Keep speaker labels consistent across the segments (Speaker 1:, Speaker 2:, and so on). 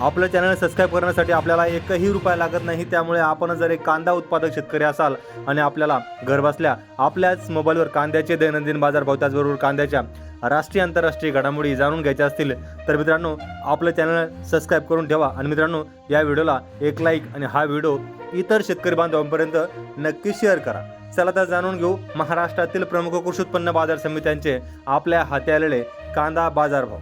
Speaker 1: आपलं channel subscribe करण्यासाठी आपल्याला एकही रुपया लागत नाही. त्यामुळे आपण जर एक कांदा उत्पादक शेतकरी असाल आणि आपल्याला घरबसल्या आपल्याच मोबाईलवर कांद्याचे दैनंदिन बाजारभाव त्याचबरोबर कांद्याच्या राष्ट्रीय आंतरराष्ट्रीय घडामोडी जाणून घ्यायच्या असतील तर मित्रांनो आपलं चॅनल सबस्क्राईब करून ठेवा. आणि मित्रांनो या व्हिडिओला एक लाईक आणि हा व्हिडिओ इतर शेतकरी बांधवांपर्यंत नक्की शेअर करा. चला तर जाणून घेऊ महाराष्ट्रातील प्रमुख कृषी उत्पन्न बाजार समित्यांचे आपल्या हाती आलेले कांदा बाजारभाव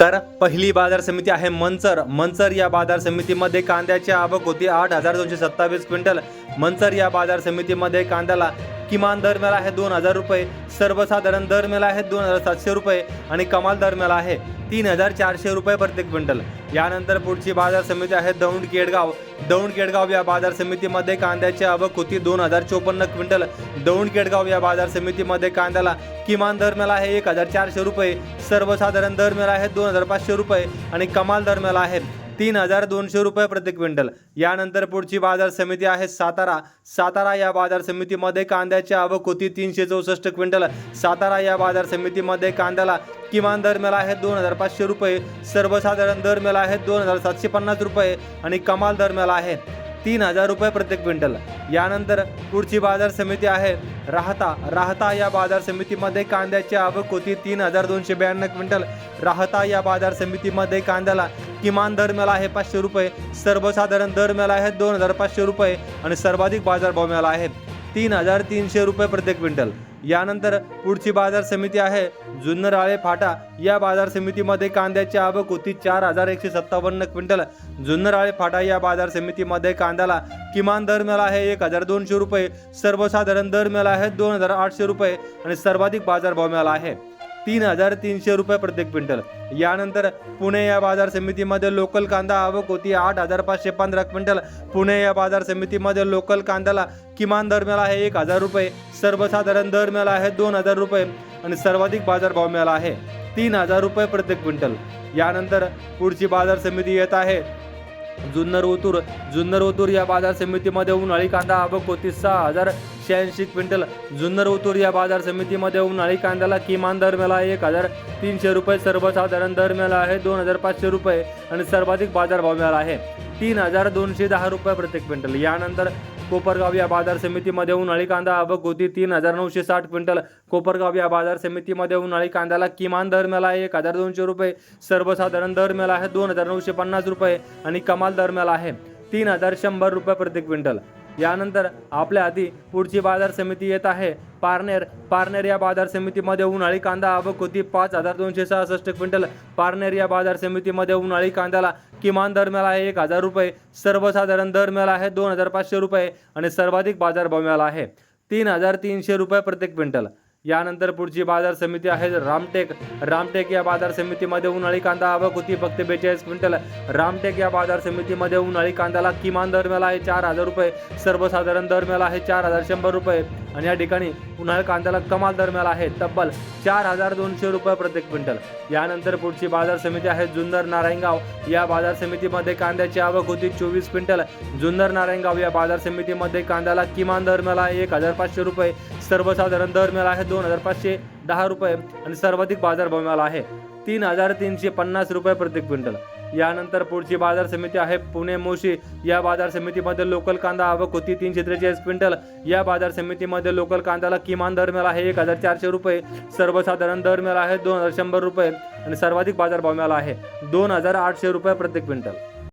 Speaker 1: तर पहिली बाजार समिती आहे मंचर मंचर या बाजार समितीमध्ये कांद्याची आवक होती आठ हजार दोनशे सत्तावीस क्विंटल. मंचर या बाजार समितीमध्ये कांद्याला किमान दर आहे दोन हजार रुपये. सर्वसाधारण दर आहे दोन हजार सातशे रुपये आणि कमाल दर आहे तीन हजार चारशे रुपये प्रत्येक क्विंटल. यानंतर पुढची बाजार समिती आहे दौंड केडगाव. दौंड केडगाव या बाजार समितीमध्ये कांद्याची आवक होती दोन हजार चोपन्न क्विंटल. दौंड केडगाव या बाजार समितीमध्ये कांद्याला किमान दर आहे एक हजार चारशे रुपये. सर्वसाधारण दर आहे दोन हजार पाचशे रुपये आणि कमाल दर मिळाला आहे तीन हजार दोनशे रुपये प्रति क्विंटल. यानंतर पुढची बाजार समिती आहे सातारा. सातारा या बाजार समितीमध्ये कांद्याची आवक होती तीनशे चौसष्ट क्विंटल. सातारा या बाजार समितीमध्ये कांद्याला किमान दर मिळाला आहे दोन हजार पाचशे रुपये. सर्वसाधारण दर मिळाला आहे दोन हजार सातशे पन्नास रुपये आणि कमाल दर मिळाला आहे तीन हजार रुपये प्रत्येक क्विंटल. यानंतर पुढची बाजार समिती आहे राहता. राहता या बाजार समितीमध्ये कांद्याची आवक होती तीन हजार दोनशे ब्याण्णव क्विंटल. राहता या बाजार समितीमध्ये कांद्याला किमान दर मिळाला आहे पाचशे रुपये सर्वसाधारण दर मिळाला आहे दोन हजार पाचशे रुपये आणि सर्वाधिक बाजारभाव मिळाला आहे तीन हजार तीनशे रुपये प्रत्येक क्विंटल. यानंतर पुढची बाजार समिती आहे जुन्नर आळे फाटा. या बाजार समितीमध्ये कांद्याची आवक होती चार हजार एकशे सत्तावन्न क्विंटल. जुन्नर आळे फाटा या बाजार समितीमध्ये कांद्याला किमान दर मिळाला आहे एक हजार दोनशे रुपये सर्वसाधारण दर मिळाला आहे दोन हजार आठशे रुपये आणि सर्वाधिक बाजारभाव मिळाला आहे. तीन हजार तीनशे रुपये प्रत्येक क्विंटल. यानंतर पुणे या बाजार समितीमध्ये लोकल कांदा आवक होती. आठ हजार पाचशे पंधरा क्विंटल पुणे या बाजार समितीमध्ये लोकल कांद्याला किमान दर मिळाला आहे एक हजार रुपये. सर्वसाधारण दर मिळाला आहे दोन हजार रुपये. आणि सर्वाधिक बाजारभाव मिळाला आहे तीन हजार रुपये प्रत्येक क्विंटल. यानंतर पुढची बाजार समिती येत आहे. जुन्नर ओतूर. जुन्नर ओतूर या बाजार समितीमध्ये उन्हाळी कांदा आवक होती. सहा हजार शहाऐंशी क्विंटल जुन्नर ओतूर या बाजार समितीमध्ये उन्हाळी कांद्याला किमान दर मिळाला आहे. एक हजार तीनशे रुपये सर्वसाधारण दर मिळाला आहे. दोन हजार पाचशे रुपये आणि सर्वाधिक बाजारभाव मिळाला आहे. तीन हजार दोनशे दहा रुपये प्रत्येक क्विंटल. यानंतर कोपरगाव या बाजार समितीमध्ये उन्हाळी कांदा आवक होती. तीन हजार नऊशे साठ क्विंटल कोपरगाव या बाजार समितीमध्ये उन्हाळी कांद्याला किमान दर मिळाला आहे. एक हजार दोनशे रुपये सर्वसाधारण दर मिळाला आहे. दोन हजार नऊशे पन्नास रुपये आणि कमाल दर मिळाला आहे. तीन हजार शंभर रुपये प्रति क्विंटल. यानंतर आपल्या आधी पुढची बाजार समिती येत आहे. पारनेर पारनेर या बाजार समितीमध्ये उन्हाळी कांदा आवक होती. पाच हजार दोनशे सहासष्ट क्विंटल. पारनेर या बाजार समितीमध्ये उन्हाळी कांद्याला किमान दर मिळाला आहे एक हजार रुपये. सर्वसाधारण दर मिळाला आहे दोन हजार पाचशे रुपये आणि सर्वाधिक बाजारभाव मिळाला आहे. तीन हजार तीनशे रुपये प्रत्येक क्विंटल. यानंतर पुढची बाजार समिती आहे. रामटेक रामटेक या बाजार समितीमध्ये उन्हाळी कांदा आवक होती. फक्त बेचाळीस क्विंटल. रामटेक या बाजार समितीमध्ये उन्हाळी कांद्याला किमान दर मिळाला आहे चार हजार रुपये. सर्वसाधारण दर मिळाला आहे चार हजार शंभर रुपये. आणि या ठिकाणी उन्हाळी कांद्याला कमाल दर मिळाला आहे तब्बल चार हजार दोनशे रुपये प्रत्येक क्विंटल. यानंतर पुढची बाजार समिती आहे जुन्नर नारायणगाव. या बाजार समितीमध्ये कांद्याची आवक होती चोवीस क्विंटल. जुन्नर नारायणगाव या बाजार समितीमध्ये कांद्याला किमान दर मिळाला आहे एक हजार पाचशे रुपये. सर्वसाधारण दर मिळाला आहे दोन हजार पाचशे दहा रुपये आणि सर्वाधिक बाजारभाव मिळाला आहे तीन हजार तीनशे पन्नास रुपये प्रत्येक क्विंटल. यानंतर पुढची बाजार समिती आहे पुणे मोशी. या बाजार समितीमध्ये लोकल कांदा आवक होती तीनशे त्रेचाळीस क्विंटल. या बाजार समितीमध्ये लोकल कांद्याला किमान दर मिळाला आहे एक हजार चारशे रुपये. सर्वसाधारण दर मिळाला आहे दोन हजार शंभर रुपये आणि सर्वाधिक बाजारभाव मिळाला आहे दोन हजार आठशे रुपये प्रत्येक क्विंटल.